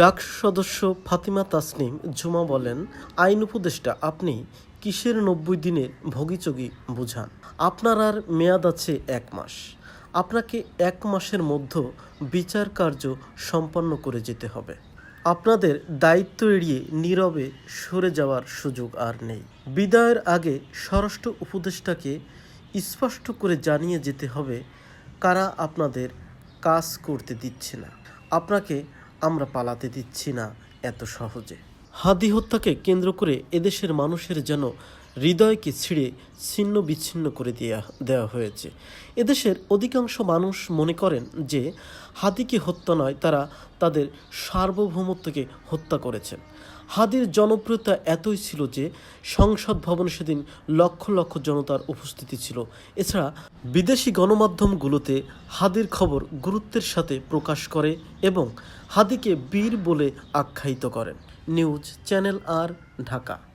ডাক সদস্য ফাতিমা তাসনিম ঝুমা বলেন, আইন উপদেষ্টা, আপনি কিসের নব্বই দিনের ভোগিচগি বুঝান? আপনার আর মেয়াদ আছে এক মাস। আপনাকে এক মাসের মধ্যে বিচার কার্য সম্পন্ন করে যেতে হবে। আপনাদের দায়িত্ব এড়িয়ে নীরবে সরে যাওয়ার সুযোগ আর নেই। বিদায়ের আগে স্বরাষ্ট্র উপদেষ্টাকে স্পষ্ট করে জানিয়ে যেতে হবে, কারা আপনাদের কাজ করতে দিচ্ছে না। আপনাকে আমরা পালাতে দিচ্ছি না এত সহজে। হাদি হত্যাকে কেন্দ্র করে এদেশের মানুষের যেন হৃদয়কে ছিঁড়ে ছিন্ন বিচ্ছিন্ন করে দেয়া দেওয়া হয়েছে। এদেশের অধিকাংশ মানুষ মনে করেন যে হাদিকে হত্যা নয়, তারা তাদের সার্বভৌমত্বকে হত্যা করেছেন। হাদির জনপ্রিয়তা এতই ছিল যে সংসদ ভবনে সেদিন লক্ষ লক্ষ জনতার উপস্থিতি ছিল। এছাড়া বিদেশি গণমাধ্যমগুলোতে হাদির খবর গুরুত্বের সাথে প্রকাশ করে এবং হাদিকে বীর বলে আখ্যায়িত করেন। নিউজ চ্যানেল আর ঢাকা।